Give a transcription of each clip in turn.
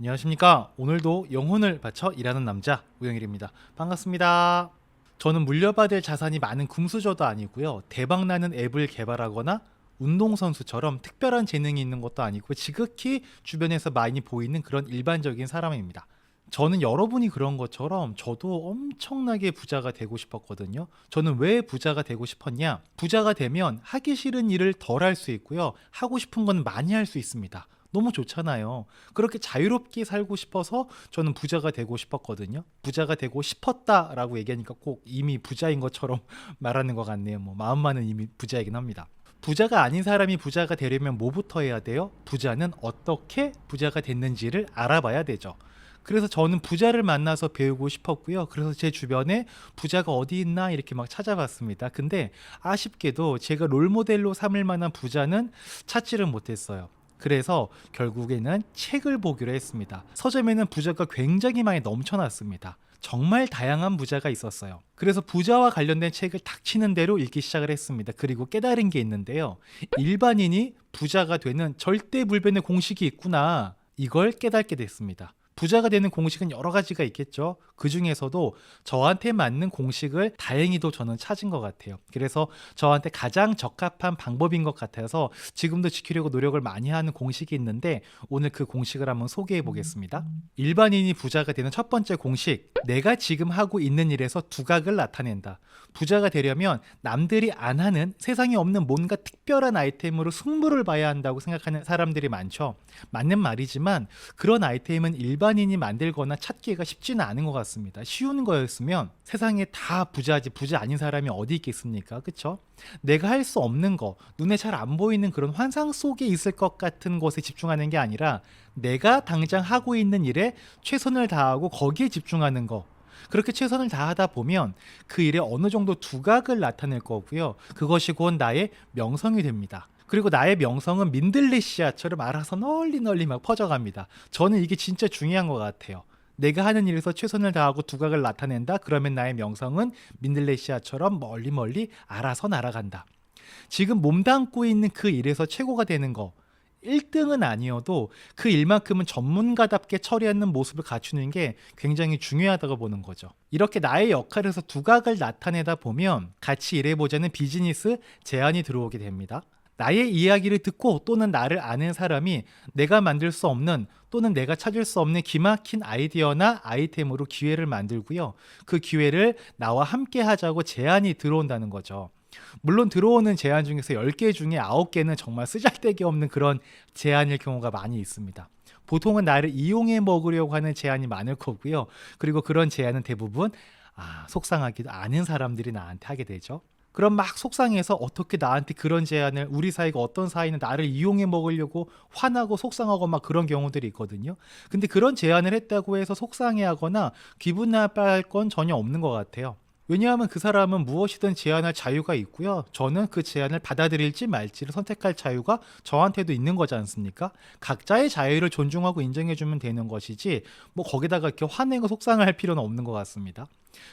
안녕하십니까. 오늘도 영혼을 바쳐 일하는 남자 우영일입니다. 반갑습니다. 저는 물려받을 자산이 많은 금수저도 아니고요. 대박나는 앱을 개발하거나 운동선수처럼 특별한 재능이 있는 것도 아니고 지극히 주변에서 많이 보이는 그런 일반적인 사람입니다. 저는 여러분이 그런 것처럼 저도 엄청나게 부자가 되고 싶었거든요. 저는 왜 부자가 되고 싶었냐? 부자가 되면 하기 싫은 일을 덜 할 수 있고요. 하고 싶은 건 많이 할 수 있습니다. 너무 좋잖아요. 그렇게 자유롭게 살고 싶어서 저는 부자가 되고 싶었거든요. 부자가 되고 싶었다라고 얘기하니까 꼭 이미 부자인 것처럼 말하는 것 같네요. 뭐 마음만은 이미 부자이긴 합니다. 부자가 아닌 사람이 부자가 되려면 뭐부터 해야 돼요? 부자는 어떻게 부자가 됐는지를 알아봐야 되죠. 그래서 저는 부자를 만나서 배우고 싶었고요. 그래서 제 주변에 부자가 어디 있나 이렇게 막 찾아봤습니다. 근데 아쉽게도 제가 롤모델로 삼을 만한 부자는 찾지를 못했어요. 그래서 결국에는 책을 보기로 했습니다. 서점에는 부자가 굉장히 많이 넘쳐났습니다. 정말 다양한 부자가 있었어요. 그래서 부자와 관련된 책을 닥치는 대로 읽기 시작을 했습니다. 그리고 깨달은 게 있는데요. 일반인이 부자가 되는 절대 불변의 공식이 있구나. 이걸 깨닫게 됐습니다. 부자가 되는 공식은 여러 가지가 있겠죠. 그 중에서도 저한테 맞는 공식을 다행히도 저는 찾은 것 같아요. 그래서 저한테 가장 적합한 방법인 것 같아서 지금도 지키려고 노력을 많이 하는 공식이 있는데 오늘 그 공식을 한번 소개해 보겠습니다. 일반인이 부자가 되는 첫 번째 공식. 내가 지금 하고 있는 일에서 두각을 나타낸다. 부자가 되려면 남들이 안 하는 세상에 없는 뭔가 특별한 아이템으로 승부를 봐야 한다고 생각하는 사람들이 많죠. 맞는 말이지만 그런 아이템은 일반 인이 만들거나 찾기가 쉽지는 않은 것 같습니다. 쉬운 거였으면 세상에 다 부자지 부자 아닌 사람이 어디 있겠습니까? 그쵸? 내가 할 수 없는 거, 눈에 잘 안 보이는 그런 환상 속에 있을 것 같은 것에 집중하는 게 아니라 내가 당장 하고 있는 일에 최선을 다하고 거기에 집중하는 거. 그렇게 최선을 다하다 보면 그 일에 어느 정도 두각을 나타낼 거고요. 그것이 곧 나의 명성이 됩니다. 그리고 나의 명성은 민들레시아처럼 알아서 널리 널리 막 퍼져갑니다. 저는 이게 진짜 중요한 것 같아요. 내가 하는 일에서 최선을 다하고 두각을 나타낸다. 그러면 나의 명성은 민들레시아처럼 멀리 멀리 알아서 날아간다. 지금 몸담고 있는 그 일에서 최고가 되는 거. 1등은 아니어도 그 일만큼은 전문가답게 처리하는 모습을 갖추는 게 굉장히 중요하다고 보는 거죠. 이렇게 나의 역할에서 두각을 나타내다 보면 같이 일해보자는 비즈니스 제안이 들어오게 됩니다. 나의 이야기를 듣고 또는 나를 아는 사람이 내가 만들 수 없는 또는 내가 찾을 수 없는 기막힌 아이디어나 아이템으로 기회를 만들고요. 그 기회를 나와 함께 하자고 제안이 들어온다는 거죠. 물론 들어오는 제안 중에서 10개 중에 9개는 정말 쓰잘데기 없는 그런 제안일 경우가 많이 있습니다. 보통은 나를 이용해 먹으려고 하는 제안이 많을 거고요. 그리고 그런 제안은 대부분 아, 속상하기도 아는 사람들이 나한테 하게 되죠. 그럼 막 속상해서 어떻게 나한테 그런 제안을 우리 사이가 어떤 사이는 나를 이용해 먹으려고 화나고 속상하고 막 그런 경우들이 있거든요. 근데 그런 제안을 했다고 해서 속상해하거나 기분 나빠할 건 전혀 없는 것 같아요. 왜냐하면 그 사람은 무엇이든 제안할 자유가 있고요. 저는 그 제안을 받아들일지 말지를 선택할 자유가 저한테도 있는 거지 않습니까? 각자의 자유를 존중하고 인정해주면 되는 것이지, 뭐 거기다가 이렇게 화내고 속상을 할 필요는 없는 것 같습니다.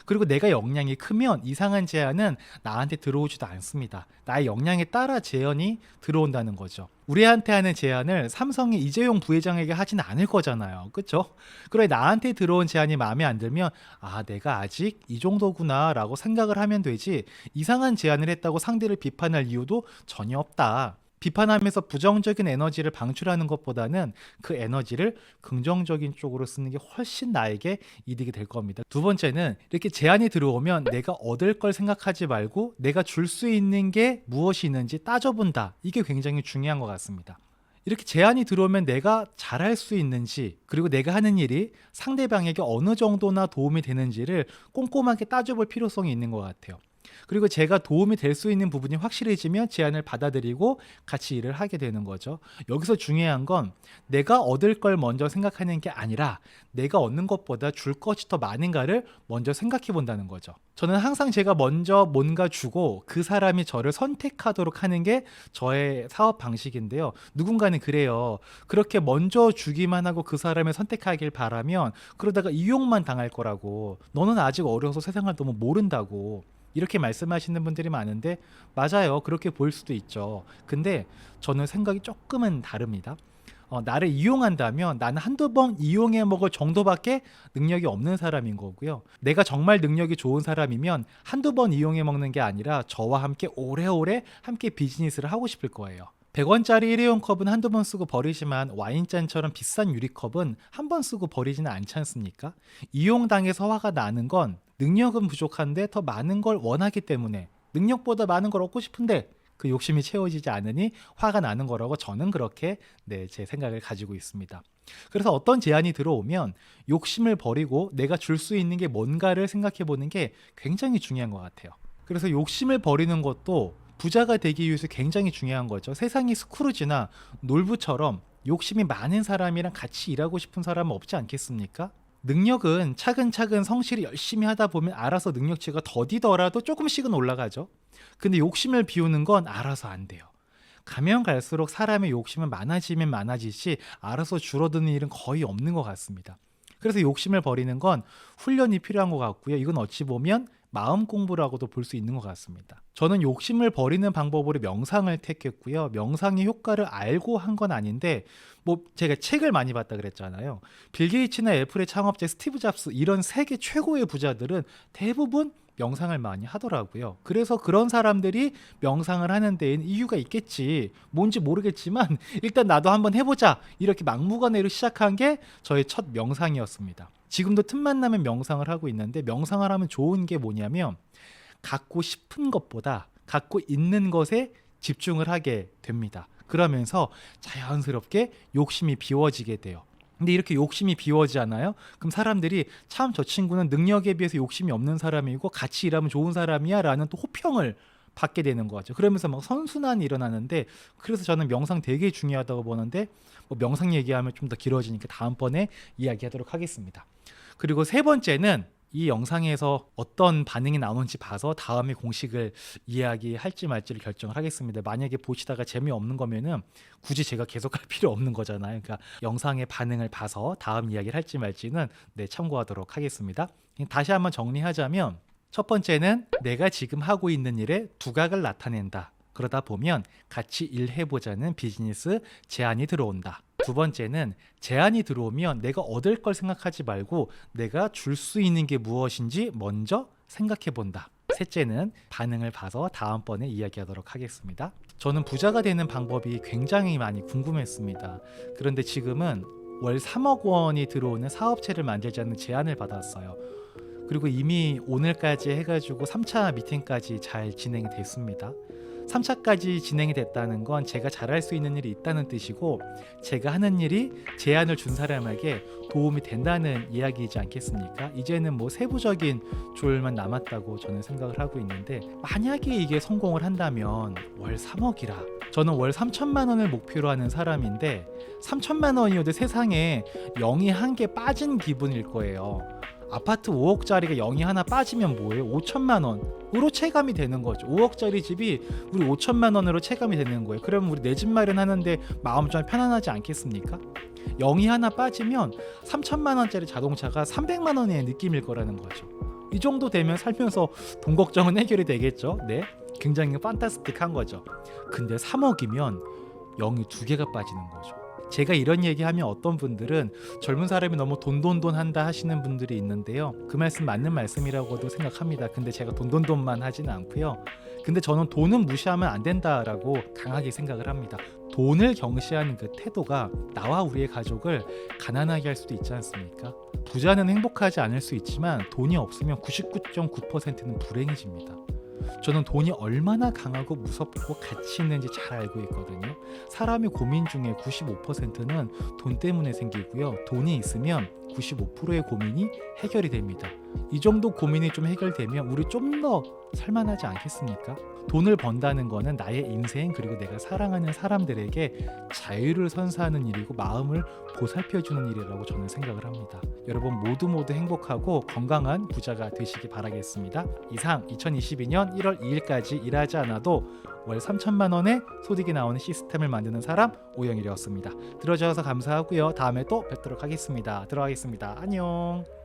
그리고 내가 역량이 크면 이상한 제안은 나한테 들어오지도 않습니다. 나의 역량에 따라 제안이 들어온다는 거죠. 우리한테 하는 제안을 삼성의 이재용 부회장에게 하진 않을 거잖아요. 그쵸? 그래, 나한테 들어온 제안이 마음에 안 들면, 아, 내가 아직 이 정도구나, 라고 생각을 하면 되지, 이상한 제안을 했다고 상대를 비판할 이유도 전혀 없다. 비판하면서 부정적인 에너지를 방출하는 것보다는 그 에너지를 긍정적인 쪽으로 쓰는 게 훨씬 나에게 이득이 될 겁니다. 두 번째는 이렇게 제안이 들어오면 내가 얻을 걸 생각하지 말고 내가 줄 수 있는 게 무엇이 있는지 따져본다. 이게 굉장히 중요한 것 같습니다. 이렇게 제안이 들어오면 내가 잘할 수 있는지 그리고 내가 하는 일이 상대방에게 어느 정도나 도움이 되는지를 꼼꼼하게 따져볼 필요성이 있는 것 같아요. 그리고 제가 도움이 될 수 있는 부분이 확실해지면 제안을 받아들이고 같이 일을 하게 되는 거죠. 여기서 중요한 건 내가 얻을 걸 먼저 생각하는 게 아니라 내가 얻는 것보다 줄 것이 더 많은가를 먼저 생각해 본다는 거죠. 저는 항상 제가 먼저 뭔가 주고 그 사람이 저를 선택하도록 하는 게 저의 사업 방식인데요. 누군가는 그래요. 그렇게 먼저 주기만 하고 그 사람을 선택하길 바라면 그러다가 이용만 당할 거라고. 너는 아직 어려서 세상을 너무 모른다고. 이렇게 말씀하시는 분들이 많은데 맞아요. 그렇게 보일 수도 있죠. 근데 저는 생각이 조금은 다릅니다. 어, 나를 이용한다면 나는 한두 번 이용해 먹을 정도밖에 능력이 없는 사람인 거고요. 내가 정말 능력이 좋은 사람이면 한두 번 이용해 먹는 게 아니라 저와 함께 오래오래 함께 비즈니스를 하고 싶을 거예요. 100원짜리 일회용 컵은 한두 번 쓰고 버리지만 와인잔처럼 비싼 유리컵은 한 번 쓰고 버리지는 않지 않습니까? 이용당해서 화가 나는 건 능력은 부족한데 더 많은 걸 원하기 때문에 능력보다 많은 걸 얻고 싶은데 그 욕심이 채워지지 않으니 화가 나는 거라고 저는 그렇게 네, 제 생각을 가지고 있습니다. 그래서 어떤 제안이 들어오면 욕심을 버리고 내가 줄 수 있는 게 뭔가를 생각해 보는 게 굉장히 중요한 것 같아요. 그래서 욕심을 버리는 것도 부자가 되기 위해서 굉장히 중요한 거죠. 세상이 스크루지나 놀부처럼 욕심이 많은 사람이랑 같이 일하고 싶은 사람은 없지 않겠습니까? 능력은 차근차근 성실히 열심히 하다 보면 알아서 능력치가 더디더라도 조금씩은 올라가죠. 근데 욕심을 비우는 건 알아서 안 돼요. 가면 갈수록 사람의 욕심은 많아지면 많아지지 알아서 줄어드는 일은 거의 없는 것 같습니다. 그래서 욕심을 버리는 건 훈련이 필요한 것 같고요. 이건 어찌 보면 마음 공부라고도 볼 수 있는 것 같습니다. 저는 욕심을 버리는 방법으로 명상을 택했고요. 명상의 효과를 알고 한 건 아닌데 뭐 제가 책을 많이 봤다 그랬잖아요. 빌 게이츠나 애플의 창업자 스티브 잡스 이런 세계 최고의 부자들은 대부분 명상을 많이 하더라고요. 그래서 그런 사람들이 명상을 하는 데엔 이유가 있겠지. 뭔지 모르겠지만 일단 나도 한번 해보자. 이렇게 막무가내로 시작한 게 저의 첫 명상이었습니다. 지금도 틈만 나면 명상을 하고 있는데 명상을 하면 좋은 게 뭐냐면 갖고 싶은 것보다 갖고 있는 것에 집중을 하게 됩니다. 그러면서 자연스럽게 욕심이 비워지게 돼요. 근데 이렇게 욕심이 비워지잖아요. 그럼 사람들이 참 저 친구는 능력에 비해서 욕심이 없는 사람이고 같이 일하면 좋은 사람이야라는 또 호평을 받게 되는 거죠. 그러면서 막 선순환이 일어나는데 그래서 저는 명상 되게 중요하다고 보는데 뭐 명상 얘기하면 좀 더 길어지니까 다음번에 이야기하도록 하겠습니다. 그리고 세 번째는 이 영상에서 어떤 반응이 나오는지 봐서 다음에 공식을 이야기할지 말지를 결정을 하겠습니다. 만약에 보시다가 재미없는 거면은 굳이 제가 계속할 필요 없는 거잖아요. 그러니까 영상의 반응을 봐서 다음 이야기를 할지 말지는 네, 참고하도록 하겠습니다. 다시 한번 정리하자면 첫 번째는 내가 지금 하고 있는 일에 두각을 나타낸다. 그러다 보면 같이 일해보자는 비즈니스 제안이 들어온다. 두 번째는 제안이 들어오면 내가 얻을 걸 생각하지 말고 내가 줄 수 있는 게 무엇인지 먼저 생각해 본다. 셋째는 반응을 봐서 다음번에 이야기하도록 하겠습니다. 저는 부자가 되는 방법이 굉장히 많이 궁금했습니다. 그런데 지금은 월 3억 원이 들어오는 사업체를 만들자는 제안을 받았어요. 그리고 이미 오늘까지 해가지고 3차 미팅까지 잘 진행이 됐습니다. 3차까지 진행이 됐다는 건 제가 잘할 수 있는 일이 있다는 뜻이고 제가 하는 일이 제안을 준 사람에게 도움이 된다는 이야기이지 않겠습니까? 이제는 뭐 세부적인 조율만 남았다고 저는 생각을 하고 있는데 만약에 이게 성공을 한다면 월 3억이라 저는 월 3천만 원을 목표로 하는 사람인데 3천만 원이어도 세상에 0이 한 개 빠진 기분일 거예요. 아파트 5억짜리가 0이 하나 빠지면 뭐예요? 5천만 원으로 체감이 되는 거죠. 5억짜리 집이 우리 5천만 원으로 체감이 되는 거예요. 그러면 우리 내 집 마련하는데 마음 좀 편안하지 않겠습니까? 0이 하나 빠지면 3천만 원짜리 자동차가 300만 원의 느낌일 거라는 거죠. 이 정도 되면 살면서 돈 걱정은 해결이 되겠죠. 네. 굉장히 판타스틱한 거죠. 근데 3억이면 0이 두 개가 빠지는 거죠. 제가 이런 얘기하면 어떤 분들은 젊은 사람이 너무 돈돈돈 한다 하시는 분들이 있는데요. 그 말씀 맞는 말씀이라고도 생각합니다. 근데 제가 돈돈돈만 하지는 않고요. 근데 저는 돈은 무시하면 안 된다라고 강하게 생각을 합니다. 돈을 경시하는 그 태도가 나와 우리의 가족을 가난하게 할 수도 있지 않습니까? 부자는 행복하지 않을 수 있지만 돈이 없으면 99.9%는 불행해집니다. 저는 돈이 얼마나 강하고 무섭고 가치 있는지 잘 알고 있거든요. 사람의 고민 중에 95%는 돈 때문에 생기고요. 돈이 있으면 95%의 고민이 해결이 됩니다. 이 정도 고민이 좀 해결되면 우리 좀 더 살만하지 않겠습니까? 돈을 번다는 거는 나의 인생 그리고 내가 사랑하는 사람들에게 자유를 선사하는 일이고 마음을 보살펴 주는 일이라고 저는 생각을 합니다. 여러분 모두 모두 행복하고 건강한 부자가 되시기 바라겠습니다. 이상 2022년 1월 2일까지 일하지 않아도 월 3천만 원의 소득이 나오는 시스템을 만드는 사람 오영일이었습니다. 들어주셔서 감사하고요. 다음에 또 뵙도록 하겠습니다. 들어가겠습니다. 안녕.